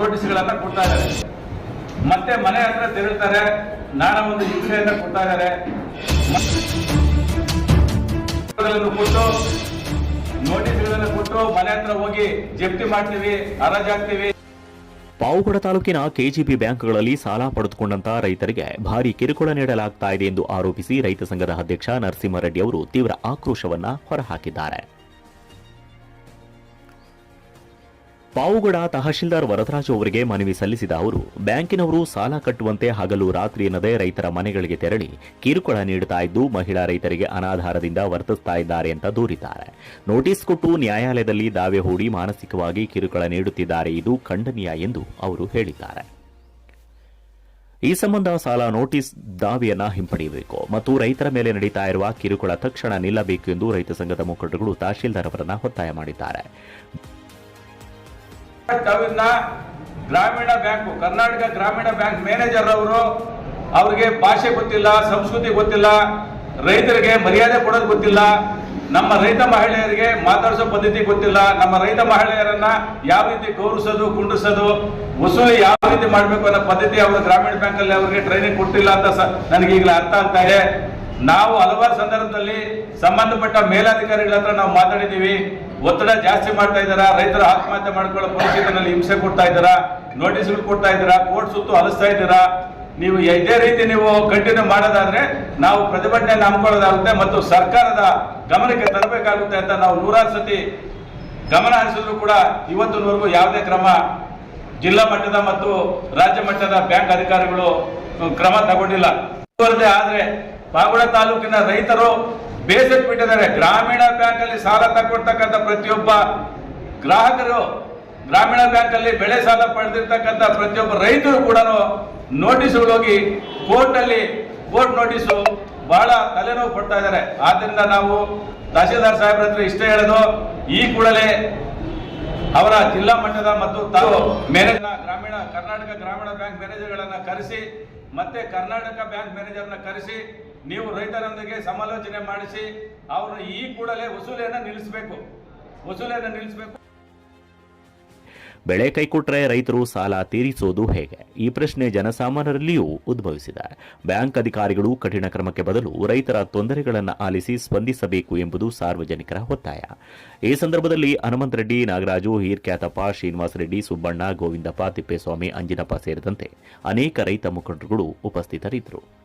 ನೋಟಿಸ್ಗಳನ್ನ ಕೊಡ್ತಾ ಇದ್ದಾರೆ. ಮತ್ತೆ ಮನೆ ಹತ್ರ ತೆರಳ್ತಾರೆ, ನಾನಾ ಒಂದು ಹಿಂಸೆಯನ್ನ ಕೊಡ್ತಾ ಇದ್ದಾರೆ. ಕೊಟ್ಟು, ನೋಟಿಸ್ಗಳನ್ನು ಕೊಟ್ಟು ಮನೆ ಹತ್ರ ಹೋಗಿ ಜಪ್ತಿ ಮಾಡ್ತೀವಿ ಹರಾಜಾಗ್ತೀವಿ ಪಾವುಗಡ ತಾಲೂಕಿನ ಕೆಜಿಬಿ ಬ್ಯಾಂಕ್ಗಳಲ್ಲಿ ಸಾಲ ಪಡೆದುಕೊಂಡಂತ ರೈತರಿಗೆ ಭಾರಿ ಕಿರುಕುಳ ನೀಡಲಾಗ್ತಾ ಇದೆ ಎಂದು ಆರೋಪಿಸಿ ರೈತ ಸಂಘದ ಅಧ್ಯಕ್ಷ ನರಸಿಂಹರೆಡ್ಡಿ ಅವರು ತೀವ್ರ ಆಕ್ರೋಶವನ್ನ ಹೊರಹಾಕಿದ್ದಾರೆ. ಪಾವುಗಡ ತಹಶೀಲ್ದಾರ್ ವರದರಾಜು ಅವರಿಗೆ ಮನವಿ ಸಲ್ಲಿಸಿದ ಅವರು, ಬ್ಯಾಂಕಿನವರು ಸಾಲ ಕಟ್ಟುವಂತೆ ಹಗಲು ರಾತ್ರಿ ಎನ್ನದೆ ರೈತರ ಮನೆಗಳಿಗೆ ತೆರಳಿ ಕಿರುಕುಳ ನೀಡುತ್ತಾ ಇದ್ದು ಮಹಿಳಾ ರೈತರಿಗೆ ಅನಾಧಾರದಿಂದ ವರ್ತಿಸ್ತಾ ಇದ್ದಾರೆ ಅಂತ ದೂರಿದ್ದಾರೆ. ನೋಟಿಸ್ ಕೊಟ್ಟು ನ್ಯಾಯಾಲಯದಲ್ಲಿ ದಾವೆ ಹೂಡಿ ಮಾನಸಿಕವಾಗಿ ಕಿರುಕುಳ ನೀಡುತ್ತಿದ್ದಾರೆ ಇದು ಖಂಡನೀಯ ಎಂದು ಅವರು ಹೇಳಿದ್ದಾರೆ. ಈ ಸಂಬಂಧ ಸಾಲ ನೋಟಿಸ್ ದಾವೆಯನ್ನ ಹಿಂಪಡೆಯಬೇಕು ಮತ್ತು ರೈತರ ಮೇಲೆ ನಡೀತಾ ಇರುವ ಕಿರುಕುಳ ತಕ್ಷಣ ನಿಲ್ಲಬೇಕು ಎಂದು ರೈತ ಸಂಘದ ಮುಖಂಡಗಳು ತಹಶೀಲ್ದಾರ್ ಅವರನ್ನು ಒತ್ತಾಯ ಮಾಡಿದ್ದಾರೆ. ತಾವಿನ್ನ ಗ್ರಾಮೀಣ ಬ್ಯಾಂಕ್, ಕರ್ನಾಟಕ ಗ್ರಾಮೀಣ ಬ್ಯಾಂಕ್ ಮ್ಯಾನೇಜರ್ ಅವರು ಅವ್ರಿಗೆ ಭಾಷೆ ಗೊತ್ತಿಲ್ಲ, ಸಂಸ್ಕೃತಿ ಗೊತ್ತಿಲ್ಲ, ರೈತರಿಗೆ ಮರ್ಯಾದೆ ಕೊಡೋದು ಗೊತ್ತಿಲ್ಲ, ನಮ್ಮ ರೈತ ಮಹಿಳೆಯರಿಗೆ ಮಾತಾಡಿಸೋ ಪದ್ಧತಿ ಗೊತ್ತಿಲ್ಲ, ನಮ್ಮ ರೈತ ಮಹಿಳೆಯರನ್ನ ಯಾವ ರೀತಿ ಗೌರವಿಸೋದು ಕುಂಡಿಸೋದು ವಸೂಲಿ ಯಾವ ರೀತಿ ಮಾಡಬೇಕು ಅನ್ನೋ ಪದ್ಧತಿ ಅವರು ಗ್ರಾಮೀಣ ಬ್ಯಾಂಕ್ ಅಲ್ಲಿ ಅವರಿಗೆ ಟ್ರೈನಿಂಗ್ ಕೊಟ್ಟಿಲ್ಲ ಅಂತ ನನಗೆ ಈಗಲೇ ಅರ್ಥ ಆಗ್ತಾ ಇದೆ. ನಾವು ಹಲವಾರು ಸಂದರ್ಭದಲ್ಲಿ ಸಂಬಂಧಪಟ್ಟ ಮೇಲಾಧಿಕಾರಿಗಳ ಹತ್ರ ನಾವು ಮಾತಾಡಿದ್ದೀವಿ. ಒತ್ತಡ ಜಾಸ್ತಿ ಮಾಡ್ತಾ ಇದ್ದಾರಾ? ರೈತರು ಆತ್ಮಹತ್ಯೆ ಮಾಡ್ಕೊಳ್ಳೋ ಪರಿಸ್ಥಿತಿನಲ್ಲಿ ಹಿಂಸೆ ಕೊಡ್ತಾ ಇದ್ದಾರಾ? ನೋಟಿಸ್ಗಳು ಕೊಡ್ತಾ ಇದ್ದೀರಾ? ಕೋರ್ಟ್ ಸುತ್ತು ಅಲಿಸ್ತಾ ಇದ್ದೀರಾ? ನೀವು ಇದೇ ರೀತಿ ನೀವು ಕಂಟಿನ್ಯೂ ಮಾಡೋದಾದ್ರೆ ನಾವು ಪ್ರತಿಭಟನೆಯನ್ನು ಹಮ್ಮಿಕೊಳ್ಳೋದಾಗುತ್ತೆ ಮತ್ತು ಸರ್ಕಾರದ ಗಮನಕ್ಕೆ ತರಬೇಕಾಗುತ್ತೆ ಅಂತ ನಾವು ನೂರಾರು ಸತಿ ಗಮನ ಹರಿಸಿದ್ರು ಕೂಡ ಇವತ್ತಿನವರೆಗೂ ಯಾವುದೇ ಕ್ರಮ ಜಿಲ್ಲಾ ಮಟ್ಟದ ಮತ್ತು ರಾಜ್ಯ ಮಟ್ಟದ ಬ್ಯಾಂಕ್ ಅಧಿಕಾರಿಗಳು ಕ್ರಮ ತಗೊಂಡಿಲ್ಲ. ಆದರೆ ಆದ್ರೆ ಪಾಗುಡ ತಾಲೂಕಿನ ರೈತರು ಬೇಸತ್ತು ಬಿಟ್ಟಿದ್ದಾರೆ. ಗ್ರಾಮೀಣ ಬ್ಯಾಂಕ್ ಅಲ್ಲಿ ಸಾಲ ತಗೊಳ್ತಕ್ಕಂಥ ಪ್ರತಿಯೊಬ್ಬ ಗ್ರಾಹಕರು, ಗ್ರಾಮೀಣ ಬ್ಯಾಂಕ್ ಅಲ್ಲಿ ಬೆಳೆ ಸಾಲ ಪಡೆದಿರ್ತಕ್ಕಂಥ ಪ್ರತಿಯೊಬ್ಬ ರೈತರು ಕೂಡ ನೋಟಿಸ್ಗಳು ಹೋಗಿ ಕೋರ್ಟ್ ಅಲ್ಲಿ ಕೋರ್ಟ್ ನೋಟಿಸು ಬಹಳ ತಲೆನೋವು ಕೊಡ್ತಾ ಇದ್ದಾರೆ. ಆದ್ರಿಂದ ನಾವು ತಹಶೀಲ್ದಾರ್ ಸಾಹೇಬ್ರ ಹತ್ರ ಇಷ್ಟ ಹೇಳೋದು, ಈ ಕೂಡಲೇ ಅವರ ಜಿಲ್ಲಾ ಮಟ್ಟದ ಮತ್ತು ತಾವು ಮ್ಯಾನೇಜರ್, ಗ್ರಾಮೀಣ ಕರ್ನಾಟಕ ಗ್ರಾಮೀಣ ಬ್ಯಾಂಕ್ ಮ್ಯಾನೇಜರ್ಗಳನ್ನ ಕರೆಸಿ, ಮತ್ತೆ ಕರ್ನಾಟಕ ಬ್ಯಾಂಕ್ ಮ್ಯಾನೇಜರ್ನ ಕರೆಸಿ ನೀವು ರೈತರೊಂದಿಗೆ ಸಮಾಲೋಚನೆ ಮಾಡಿಸಿ ಅವರು ಈ ಕೂಡಲೇ ವಸೂಲಿಯನ್ನು ನಿಲ್ಲಿಸಬೇಕು. ವಸೂಲಿಯನ್ನು ನಿಲ್ಲಿಸಬೇಕು. ಬೆಳೆ ಕೈಕೊಟ್ರೆ ರೈತರು ಸಾಲ ತೀರಿಸೋದು ಹೇಗೆ? ಈ ಪ್ರಶ್ನೆ ಜನಸಾಮಾನ್ಯರಲ್ಲಿಯೂ ಉದ್ಭವಿಸಿದೆ. ಬ್ಯಾಂಕ್ ಅಧಿಕಾರಿಗಳು ಕಠಿಣ ಕ್ರಮಕ್ಕೆ ಬದಲು ರೈತರ ತೊಂದರೆಗಳನ್ನು ಆಲಿಸಿ ಸ್ಪಂದಿಸಬೇಕು ಎಂಬುದು ಸಾರ್ವಜನಿಕರ ಒತ್ತಾಯ. ಈ ಸಂದರ್ಭದಲ್ಲಿ ಹನುಮಂತ ರೆಡ್ಡಿ, ನಾಗರಾಜು ಹೀರ್ಖ್ಯಾತಪ್ಪ ಶ್ರೀನಿವಾಸ ರೆಡ್ಡಿ, ಸುಬ್ಬಣ್ಣ, ಗೋವಿಂದಪ್ಪ, ತಿಪ್ಪೇಸ್ವಾಮಿ, ಅಂಜಿನಪ್ಪ ಸೇರಿದಂತೆ ಅನೇಕ ರೈತ ಮುಖಂಡರುಗಳು ಉಪಸ್ಥಿತರಿದ್ದರು.